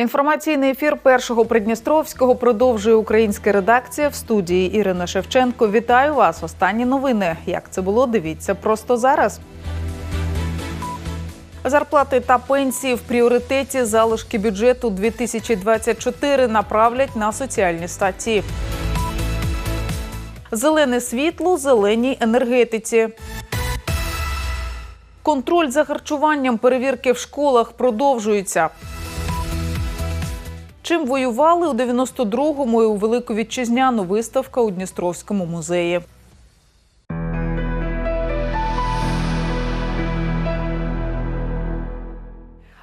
Інформаційний ефір першого Придністровського продовжує українська редакція в студії Ірина Шевченко. Вітаю вас. Останні новини. Як це було? Дивіться просто зараз. Зарплати та пенсії в пріоритеті залишки бюджету 2024 направлять на соціальні статті. Зелене світло зеленій енергетиці. Контроль за харчуванням перевірки в школах продовжується. Чим воювали у 92-му і у Велику Вітчизняну виставка у Дністровському музеї.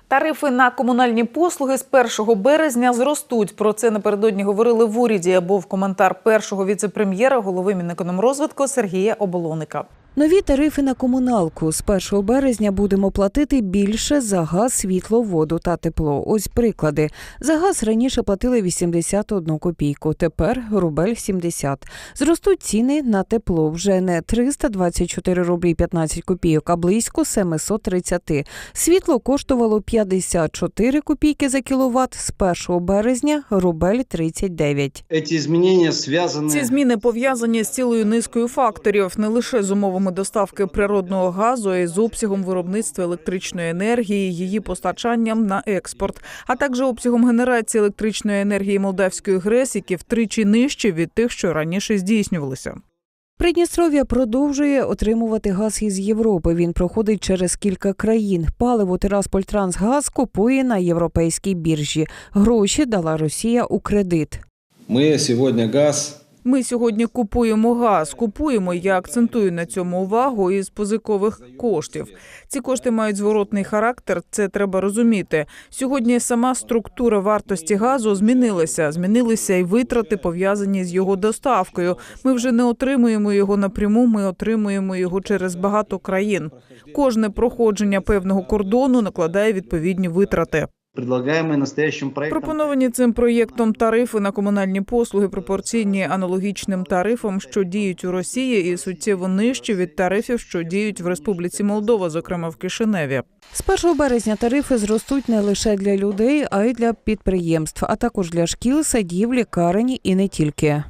Тарифи на комунальні послуги з 1 березня зростуть. Про це напередодні говорили в уряді. Був коментар першого віце-прем'єра голови Мінекономрозвитку Сергія Оболоника. Нові тарифи на комуналку з 1 березня будемо платити більше за газ, світло, воду та тепло. Ось приклади. За газ раніше платили 81 копійку, тепер рубель 70. Зростуть ціни на тепло вже не 324 рублі 15 копійок, а близько 730. Світло коштувало 54 копійки за кіловат. З 1 березня рубель 39. Эти изменения связаны Ці зміни пов'язані з цілою низкою факторів, не лише з умовами доставки природного газу, й з обсягом виробництва електричної енергії, її постачанням на експорт, а також обсягом генерації електричної енергії Молдавської ГРЕС, які втричі нижчі від тих, що раніше здійснювалися. Придністров'я продовжує отримувати газ із Європи. Він проходить через кілька країн. Паливо Тираспольтрансгаз купує на європейській біржі. Гроші дала Росія у кредит. мы сегодня газ Ми сьогодні купуємо газ. Купуємо, я акцентую на цьому увагу із позикових коштів. Ці кошти мають зворотний характер. Це треба розуміти. Сьогодні сама структура вартості газу змінилася. Змінилися і витрати пов'язані з його доставкою. Ми вже не отримуємо його напряму. Ми отримуємо його через багато країн. Кожне проходження певного кордону накладає відповідні витрати. Предлагаемый настоящим проектом Пропоновані цим проєктом тарифи на комунальні послуги пропорційні аналогічним тарифам, що діють у Росії, і суттєво нижчі від тарифів, що діють в Республіці Молдова, зокрема в Кишиневі. З 1 березня тарифи зростуть не лише для людей, а й для підприємств, а також для шкіл, садів, лікарень і не тільки.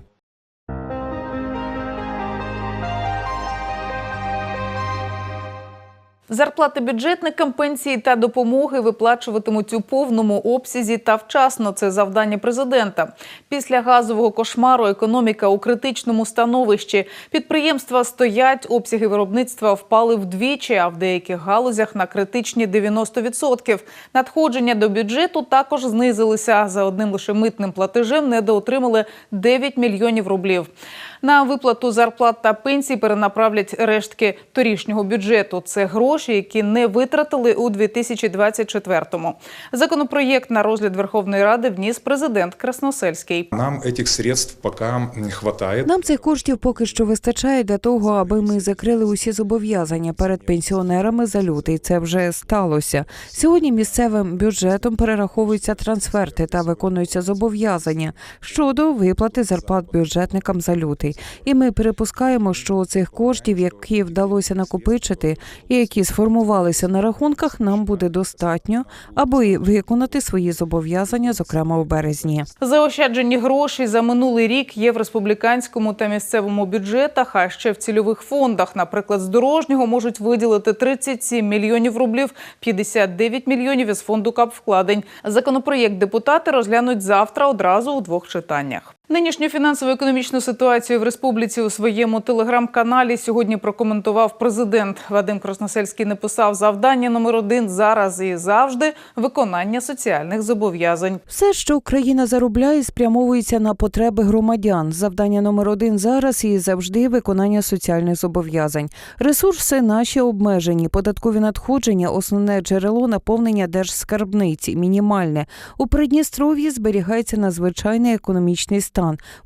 Зарплати бюджетникам, пенсії та допомоги виплачуватимуть у повному обсязі та вчасно. Це завдання президента. Після газового кошмару економіка у критичному становищі. Підприємства стоять, обсяги виробництва впали вдвічі, а в деяких галузях на критичні 90%. Надходження до бюджету також знизилися. За одним лише митним платежем недоотримали 9 мільйонів рублів. На виплату зарплат та пенсій перенаправлять рештки торішнього бюджету. Це гроші, які не витратили у 2024-му. Законопроєкт на розгляд Верховної Ради вніс президент Красносельський. Нам этих средств пока не хватает. Нам цих коштів поки що вистачає для того, аби ми закрили усі зобов'язання перед пенсіонерами за лютий. Це вже сталося. Сьогодні місцевим бюджетом перераховуються трансферти та виконуються зобов'язання щодо виплати зарплат бюджетникам за лютий. І ми припускаємо, що цих коштів, які вдалося накопичити і які сформувалися на рахунках, нам буде достатньо, аби виконати свої зобов'язання, зокрема у березні. Заощаджені гроші за минулий рік є в республіканському та місцевому бюджетах, а ще в цільових фондах. Наприклад, з дорожнього можуть виділити 37 мільйонів рублів, 59 мільйонів із фонду капвкладень. Законопроєкт депутати розглянуть завтра одразу у двох читаннях. Нинішню фінансово-економічну ситуацію в республіці у своєму телеграм-каналі сьогодні прокоментував президент. Вадим Красносельський написав завдання номер один зараз і завжди виконання соціальних зобов'язань. Все, що Україна заробляє, спрямовується на потреби громадян. Завдання номер один зараз і завжди виконання соціальних зобов'язань. Ресурси наші обмежені. Податкові надходження, основне джерело наповнення держскарбниці, мінімальне. У Придністров'ї зберігається надзвичайний економічний стан,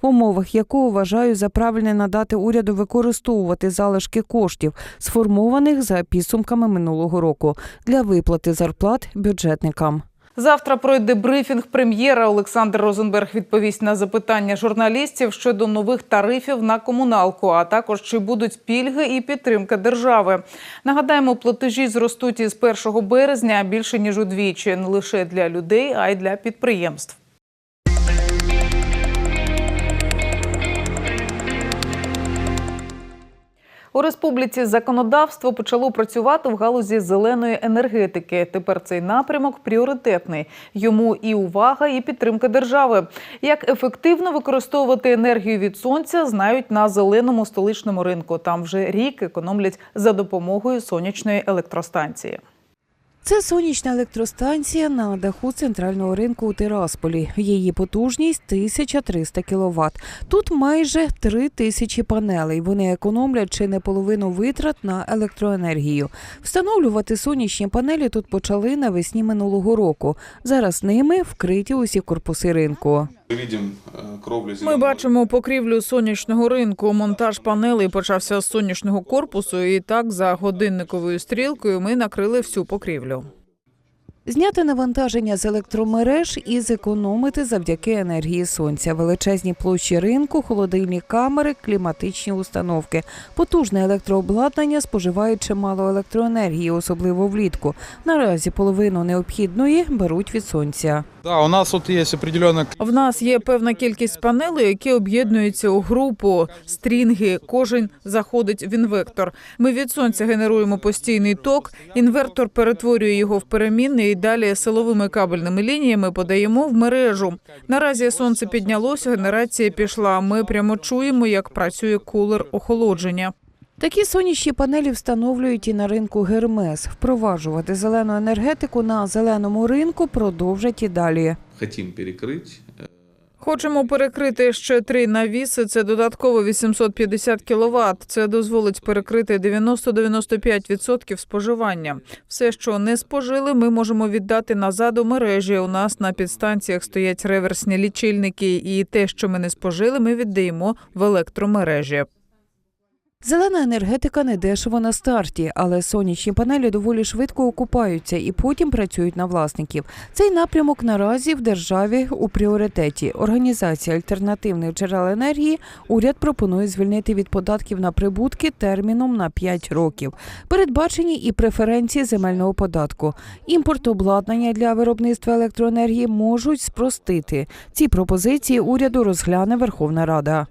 в умовах якого вважаю за правильне надати уряду використовувати залишки коштів, сформованих за підсумками минулого року, для виплати зарплат бюджетникам. Завтра пройде брифінг прем'єра. Олександр Розенберг відповість на запитання журналістів щодо нових тарифів на комуналку, а також чи будуть пільги і підтримка держави. Нагадаємо, платежі зростуть із 1 березня більше ніж удвічі, не лише для людей, а й для підприємств. У республіці законодавство почало працювати в галузі зеленої енергетики. Тепер цей напрямок пріоритетний. Йому і увага, і підтримка держави. Як ефективно використовувати енергію від сонця, знають на зеленому столичному ринку. Там вже рік економлять за допомогою сонячної електростанції. Це сонячна електростанція на даху центрального ринку у Тирасполі. Її потужність 1300 кВт. Тут майже 3000 панелей. Вони економлять чи не половину витрат на електроенергію. Встановлювати сонячні панелі тут почали навесні минулого року. Зараз ними вкриті усі корпуси ринку. Мы видим Ми бачимо покрівлю сонячного ринку. Монтаж панелей почався з сонячного корпусу, і так за годинниковою стрілкою ми накрили всю покрівлю. Зняти навантаження з електромереж і зекономити завдяки енергії сонця, величезні площі ринку, холодильні камери, кліматичні установки. Потужне електрообладнання споживає чимало електроенергії, особливо влітку. Наразі половину необхідної беруть від сонця. Да, у нас вот есть определенная В нас є певна кількість панелей, які об'єднуються у групу стрінги. Кожен заходить в інвектор. Ми від сонця генеруємо постійний ток. Інвертор перетворює його в перемінний і далі силовими кабельними лініями подаємо в мережу. Наразі сонце піднялося, генерація пішла. Ми прямо чуємо, як працює кулер охолодження. Такі сонячні панелі встановлюють і на ринку Гермес. Впроваджувати зелену енергетику на зеленому ринку продовжать і далі. хотим перекрыть. э, Хочемо перекрити ще три навіси. Це додатково 850 кВт. Це дозволить перекрити 90-95% споживання. Все, що не спожили, ми можемо віддати назад у мережі. У нас на підстанціях стоять реверсні лічильники, і те, що ми не спожили, ми віддаємо в електромережі. Зелена енергетика не дешево на старті, але сонячні панелі доволі швидко окупаються і потім працюють на власників. Цей напрямок наразі в державі у пріоритеті. Організація альтернативних джерел енергії уряд пропонує звільнити від податків на прибутки терміном на 5 років. Передбачені і преференції земельного податку. Імпорт обладнання для виробництва електроенергії можуть спростити. Ці пропозиції уряду розгляне Верховна Рада.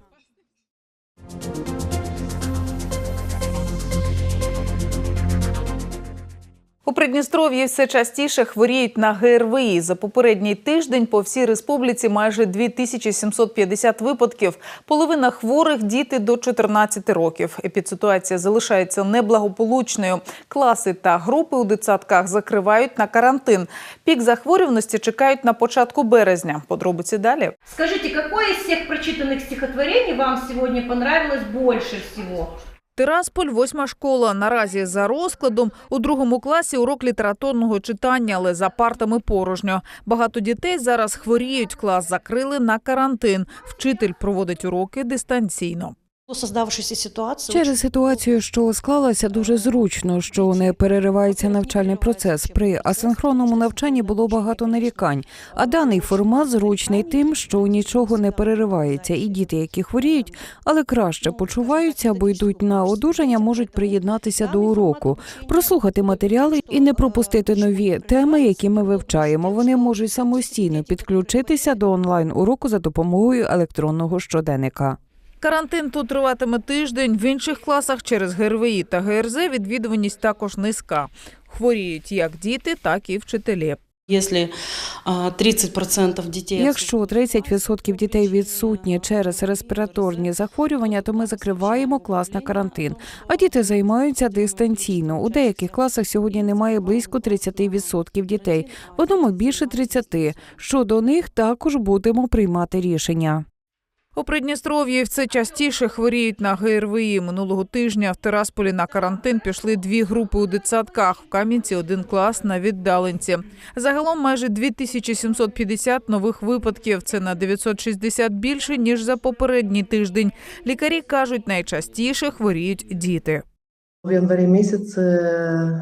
У Придністров'ї все частіше хворіють на ГРВІ. За попередній тиждень по всій республіці майже 2750 випадків. Половина хворих – діти до 14 років. Епідситуація залишається неблагополучною. Класи та групи у дитсадках закривають на карантин. Пік захворюваності чекають на початку березня. Подробиці далі. Скажите, какое из всех прочитанных стихотворений вам сегодня понравилось больше всего? Тирасполь, восьма школа. Наразі за розкладом у другому класі урок літературного читання, але за партами порожньо. Багато дітей зараз хворіють. Клас закрили на карантин. Вчитель проводить уроки дистанційно. У создавшейся ситуации Через ситуацію, що склалася, дуже зручно, що не переривається навчальний процес. При асинхронному навчанні було багато нарікань. А даний формат зручний тим, що нічого не переривається, і діти, які хворіють, але краще почуваються або йдуть на одужання, можуть приєднатися до уроку, прослухати матеріали і не пропустити нові теми, які ми вивчаємо. Вони можуть самостійно підключитися до онлайн уроку за допомогою електронного щоденника. Карантин тут триватиме тиждень. В інших класах через ГРВІ та ГРЗ відвідуваність також низька. Хворіють як діти, так і вчителі. а, 30% детей... Якщо 30% дітей відсутні через респіраторні захворювання, то ми закриваємо клас на карантин. А діти займаються дистанційно. У деяких класах сьогодні немає близько 30% дітей, в одному більше 30%. Щодо них також будемо приймати рішення. У Придністров'ї все частіше хворіють на ГРВІ. Минулого тижня в Тирасполі на карантин пішли дві групи у дитсадках. В Кам'янці один клас на віддаленці. Загалом майже 2750 нових випадків. Це на 960 більше ніж за попередній тиждень. Лікарі кажуть, найчастіше хворіють діти. В январі місяці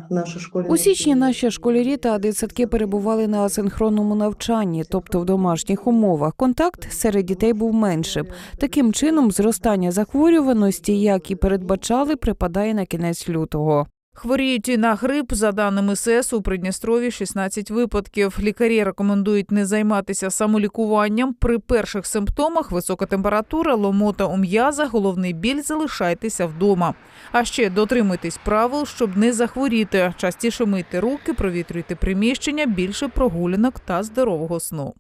наша школі У січні наші школярі та дитсадки перебували на асинхронному навчанні, тобто в домашніх умовах. Контакт серед дітей був меншим. Таким чином, зростання захворюваності, як і передбачали, припадає на кінець лютого. Хворіють і на грип. За даними СЕС, у Придністрові 16 випадків. Лікарі рекомендують не займатися самолікуванням. При перших симптомах висока температура, ломота у м'язах, головний біль залишайтеся вдома. А ще дотримуйтесь правил, щоб не захворіти. Частіше мийте руки, провітрюйте приміщення, більше прогулянок та здорового сну.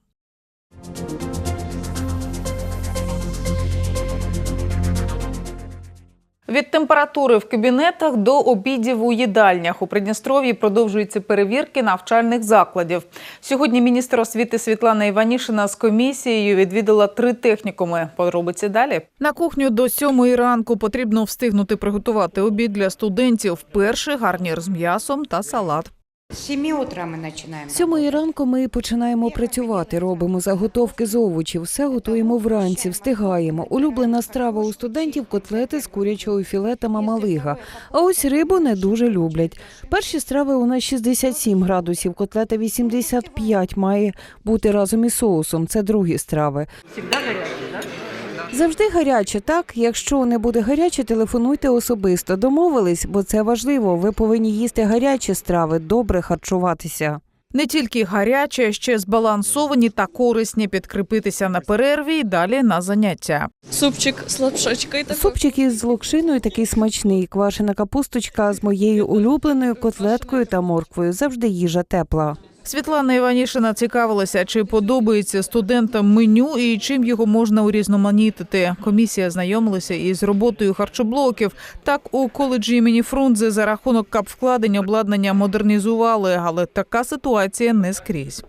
Від температури в кабінетах до обідів у їдальнях у Придністров'ї продовжуються перевірки навчальних закладів. Сьогодні міністр освіти Світлана Іванішина з комісією відвідала три технікуми. Подробиці далі на кухню до сьомої ранку потрібно встигнути приготувати обід для студентів. Перший гарнір з м'ясом та салат. С 7 утра. Сьомої ранку ми починаємо працювати, робимо заготовки з овочів, все готуємо вранці, встигаємо. Улюблена страва у студентів котлети з курячого філе та мамалига. А ось рибу не дуже люблять. Перші страви у нас 67 градусів, котлета 85 має бути разом із соусом. Це другі страви. Завжди гаряче, так? Якщо не буде гаряче, телефонуйте особисто. Домовились, бо це важливо. Ви повинні їсти гарячі страви, добре харчуватися. Не тільки гарячі, а ще збалансовані та корисні підкріпитися на перерві і далі на заняття. Супчик с лапшочкой такой. Супчик із локшиною такий смачний. Квашена капусточка з моєю улюбленою котлеткою та морквою. Завжди їжа тепла. Світлана Іванішина цікавилася, чи подобається студентам меню і чим його можна урізноманітити. Комісія знайомилася із роботою харчоблоків. Так у коледжі імені Фрунзе за рахунок капвкладень обладнання модернізували, але така ситуація не скрізь.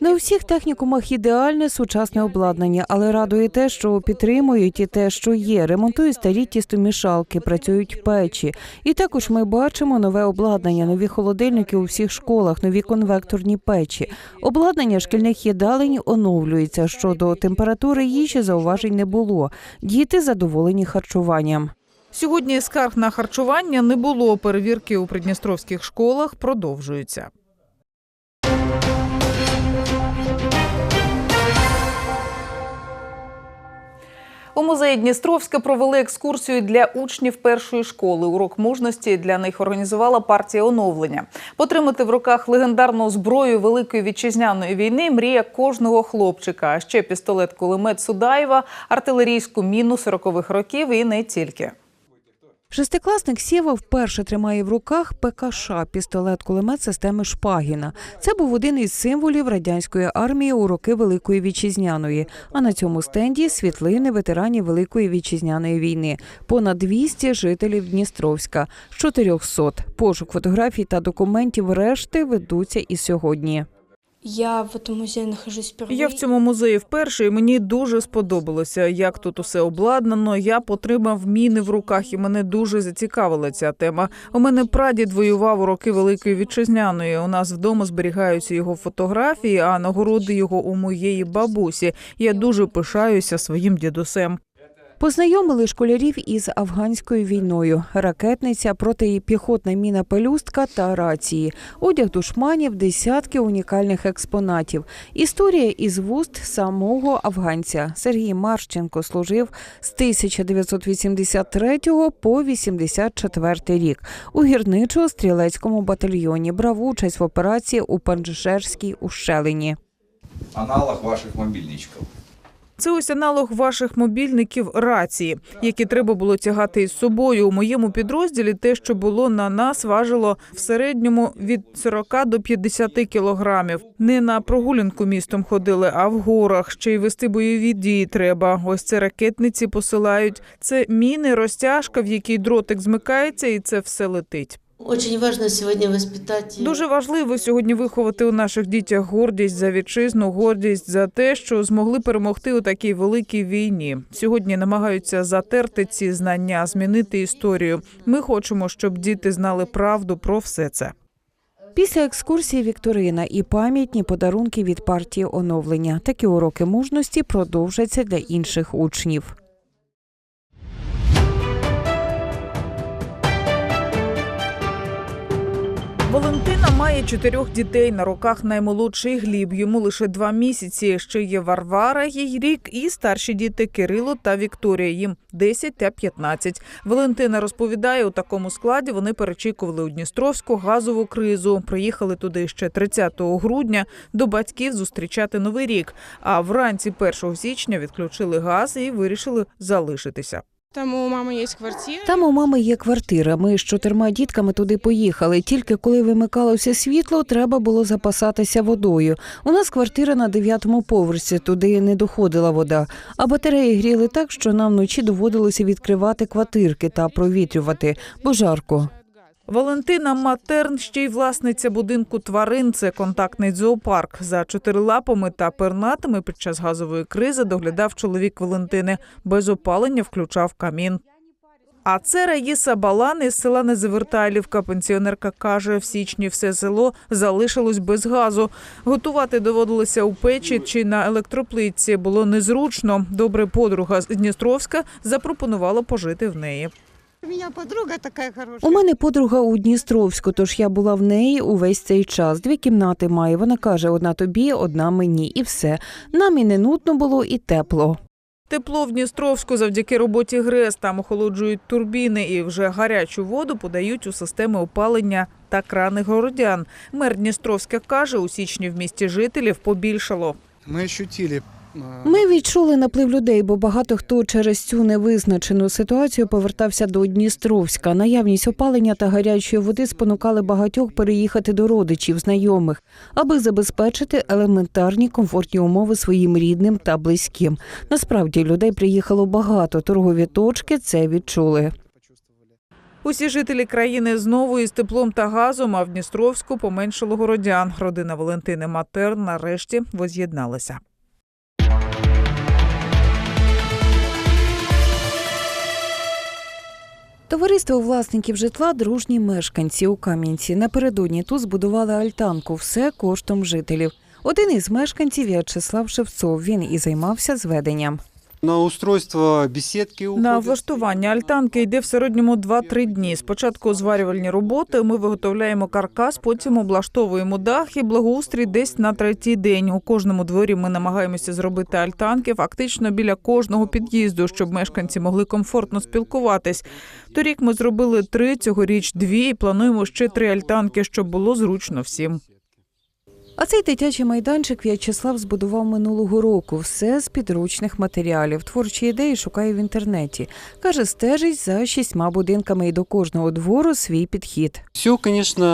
Не у всіх технікумах ідеальне сучасне обладнання, але радує те, що підтримують і те, що є. Ремонтують старі тістомішалки, працюють печі. І також ми бачимо нове обладнання, нові холодильники у всіх школах, нові конвекторні печі. Обладнання шкільних їдалень оновлюється. Щодо температури їжі зауважень не було. Діти задоволені харчуванням. Сьогодні скарг на харчування не було. Перевірки у придністровських школах продовжуються. У музеї Дністровська провели екскурсію для учнів першої школи. Урок мужності для них організувала партія оновлення. Потримати в руках легендарну зброю Великої вітчизняної війни мрія кожного хлопчика. А ще пістолет кулемет Судаєва, артилерійську міну 40-х років і не тільки. Шестикласник Сєва вперше тримає в руках ПКШ – пістолет-кулемет системи Шпагіна. Це був один із символів радянської армії у роки Великої вітчизняної. А на цьому стенді світлини ветеранів Великої вітчизняної війни. Понад 200 жителів Дністровська з 400. Пошук фотографій та документів решти ведуться і сьогодні. Я в этом музее нахожусь впервые. Я в цьому музеї вперше, і мені дуже сподобалося, як тут усе обладнано. Я потримав міни в руках, і мене дуже зацікавила ця тема. У мене прадід воював у роки Великої вітчизняної. У нас вдома зберігаються його фотографії, а нагороди його у моєї бабусі. Я дуже пишаюся своїм дідусем. Познайомили школярів із афганською війною: ракетниця, протипіхотна міна пелюстка та рації, одяг душманів, десятки унікальних експонатів. Історія із вуст самого афганця. Сергій Марченко служив з 1983 по 84 рік у гірничо-стрілецькому батальйоні. Брав участь в операції у Панджшерській ущелині. Аналог ваших мобильничков. Це ось аналог ваших мобільників рації, які треба було тягати із собою. У моєму підрозділі те, що було на нас, важило в середньому від 40 до 50 кілограмів. Не на прогулянку містом ходили, а в горах. Ще й вести бойові дії треба. Ось це ракетниці посилають. Це міни, розтяжка, в якій дротик змикається, і це все летить. Очень важно сегодня воспитать. Дуже важливо сьогодні виховати у наших дітях гордість за вітчизну, гордість за те, що змогли перемогти у такій великій війні. Сьогодні намагаються затерти ці знання, змінити історію. Ми хочемо, щоб діти знали правду про все це. Після екскурсії Вікторина і пам'ятні подарунки від партії оновлення. Такі уроки мужності продовжаться для інших учнів. Валентина має чотирьох дітей. На руках наймолодший Гліб. Йому лише два місяці. Ще є Варвара, їй рік, і старші діти Кирило та Вікторія. Їм 10 та 15. Валентина розповідає, у такому складі вони перечікували у Дністровську газову кризу. Приїхали туди ще 30 грудня до батьків зустрічати новий рік. А вранці 1 січня відключили газ і вирішили залишитися. Там у мами є квартира. Там у мами є квартира. Ми з чотирма дітками туди поїхали. Тільки коли вимикалося світло, треба було запасатися водою. У нас квартира на дев'ятому поверсі, туди не доходила вода. А батареї гріли так, що нам вночі доводилося відкривати квартирки та провітрювати, бо жарко. Валентина Матерн ще й власниця будинку тварин. Це контактний зоопарк. За чотирилапами та пернатими під час газової кризи доглядав чоловік Валентини. Без опалення включав камін. А це Раїса Балан із села Незавертайлівка. Пенсіонерка каже, в січні все село залишилось без газу. Готувати доводилося у печі чи на електроплитці. Було незручно. Добре подруга з Дністровська запропонувала пожити в неї. У меня подруга такая У мене подруга у Дністровську, тож я була в неї увесь цей час. Дві кімнати має. Вона каже: одна тобі, одна мені, і все. Нам і не нудно було, і тепло. Тепло в Дністровську завдяки роботі ГРЕС. Там охолоджують турбіни і вже гарячу воду подають у системи опалення та крани городян. Мер Дністровська каже, у січні в місті жителів побільшало. Мы ощутили. Ми відчули наплив людей, бо багато хто через цю невизначену ситуацію повертався до Дністровська. Наявність опалення та гарячої води спонукали багатьох переїхати до родичів, знайомих, аби забезпечити елементарні комфортні умови своїм рідним та близьким. Насправді людей приїхало багато. Торгові точки це відчули. Усі жителі країни знову із теплом та газом, а в Дністровську поменшало городян. Родина Валентини Матер нарешті воз'єдналася. Товариство власників житла дружні мешканці у Кам'янці. Напередодні тут збудували альтанку. Все коштом жителів. Один із мешканців В'ячеслав Шевцов. Він і займався зведенням. На устройство беседки На влаштування альтанки йде в середньому 2-3 дні. Спочатку зварювальні роботи. Ми виготовляємо каркас, потім облаштовуємо дах і благоустрій десь на третій день. У кожному дворі ми намагаємося зробити альтанки, фактично біля кожного під'їзду, щоб мешканці могли комфортно спілкуватись. Торік ми зробили три, цьогоріч дві, і плануємо ще три альтанки, щоб було зручно всім. А цей дитячий майданчик В'ячеслав збудував минулого року. Все з підручних матеріалів. Творчі ідеї шукає в інтернеті. Каже, стежить за шістьма будинками і до кожного двору свій підхід. Все, конечно,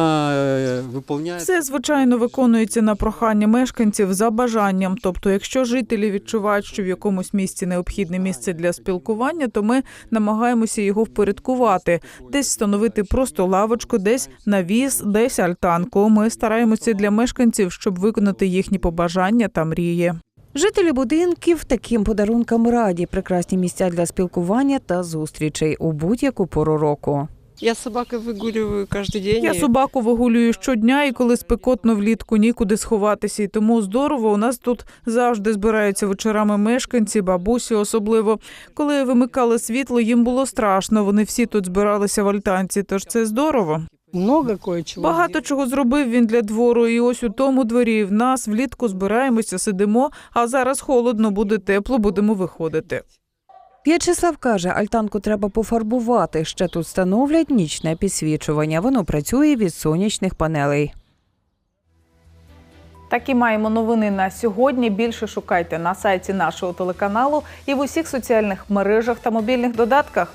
выполняет. Все, звичайно, виконується на прохання мешканців за бажанням. Тобто, якщо жителі відчувають, що в якомусь місці необхідне місце для спілкування, то ми намагаємося його впорядкувати, десь встановити просто лавочку, десь навіс, десь альтанку. Ми стараємося для мешканців, щоб виконати їхні побажання та мрії. Жителі будинків таким подарункам раді. Прекрасні місця для спілкування та зустрічей у будь-яку пору року. Я с собакой выгуливаю каждый день. Я собаку вигулюю щодня, і коли спекотно влітку нікуди сховатися. І тому здорово. У нас тут завжди збираються вечорами мешканці, бабусі особливо. Коли вимикали світло, їм було страшно. Вони всі тут збиралися в альтанці. Тож це здорово. Много кое-чего. Багато чого зробив він для двору. І ось у тому дворі в нас влітку збираємося, сидимо. А зараз холодно, буде тепло, будемо виходити. В'ячеслав каже, альтанку треба пофарбувати. Ще тут встановлять нічне підсвічування. Воно працює від сонячних панелей. Такі маємо новини на сьогодні. Більше шукайте на сайті нашого телеканалу і в усіх соціальних мережах та мобільних додатках.